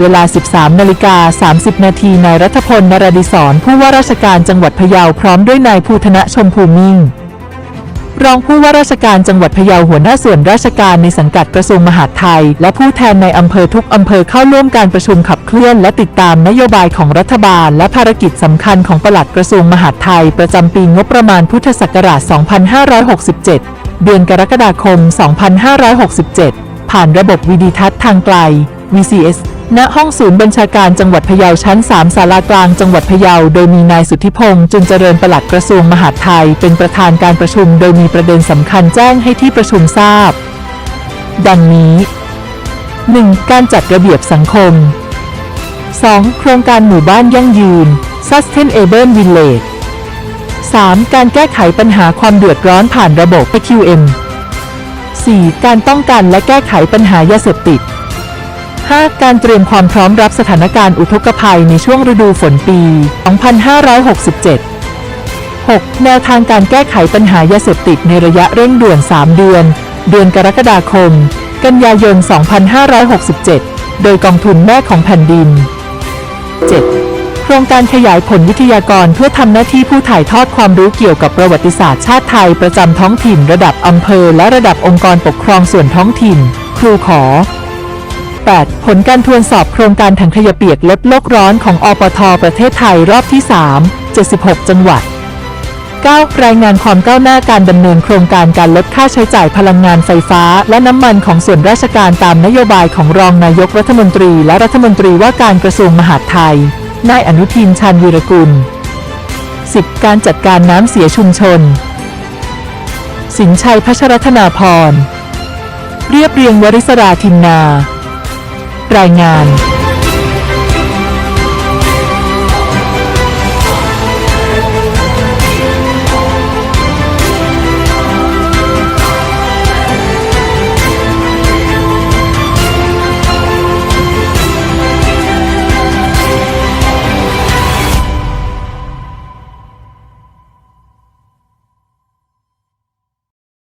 เวลา 13 นาฬิกา 30 นาทีนายรัฐพลนรดิศรผู้ว่าราชการจังหวัดพะเยาพร้อมด้วยนายภูธนะชมพูมิ่ง รองผู้ว่าราชการจังหวัดพะเยาหัวหน้าส่วนราชการในสังกัดกระทรวงมหาดไทย และผู้แทนในอำเภอทุกอำเภอเข้าร่วมการประชุมขับเคลื่อนและติดตามนโยบายของรัฐบาล และภารกิจสำคัญของปลัดกระทรวงมหาดไทย ประจำปีงบประมาณพุทธศักราช 2567 เดือนกรกฎาคม 2567 ผ่านระบบวิดีทัศน์ทางไกล VCS ณห้องศูนย์บัญชาการจังหวัดพะเยาชั้น 3 ศาลากลางจังหวัดพะเยา โดยมีนายสุทธิพงษ์จุนเจริญปลัดกระทรวงมหาดไทย เป็นประธานการประชุม โดยมีประเด็นสำคัญแจ้งให้ที่ประชุมทราบ ดังนี้ 1. การจัดระเบียบสังคม 2. โครงการหมู่บ้านยั่งยืน Sustainable Village 3. การแก้ไขปัญหาความเดือดร้อนผ่านระบบ PQM 4. การป้องกันและแก้ไขปัญหายาเสพติด 5. การเตรียมความพร้อมรับสถานการณ์อุทกภัยในช่วงฤดูฝนปี 2567 6. แนวทางการแก้ไขปัญหายาเสพติดในระยะเร่งด่วน 3 เดือน เดือนกรกฎาคม กันยายน 2567 โดยกองทุนแม่ของแผ่นดิน 7. โครงการขยายผลวิทยากรเพื่อทำหน้าที่ผู้ถ่ายทอดความรู้เกี่ยวกับประวัติศาสตร์ชาติไทยประจำท้องถิ่นระดับอำเภอและระดับองค์กรปกครองส่วนท้องถิ่น ครูขอ 8. ผลการทวนสอบโครงการถังขยะเปียกลดโลกร้อนของอปท ประเทศไทยรอบที่ 3 76 จังหวัด 9. รายงานความก้าวหน้าการดำเนินโครงการการลดค่าใช้จ่ายพลังงานไฟฟ้า และน้ำมันของส่วนราชการตามนโยบายของรองนายกรัฐมนตรี และรัฐมนตรีว่าการกระทรวงมหาดไทย นายอนุทินชาญวีรกุล 10. การจัดการน้ำเสียชุมชน สินชัยพัชรธนาพร เรียบเรียงวริศราทินนา รายงาน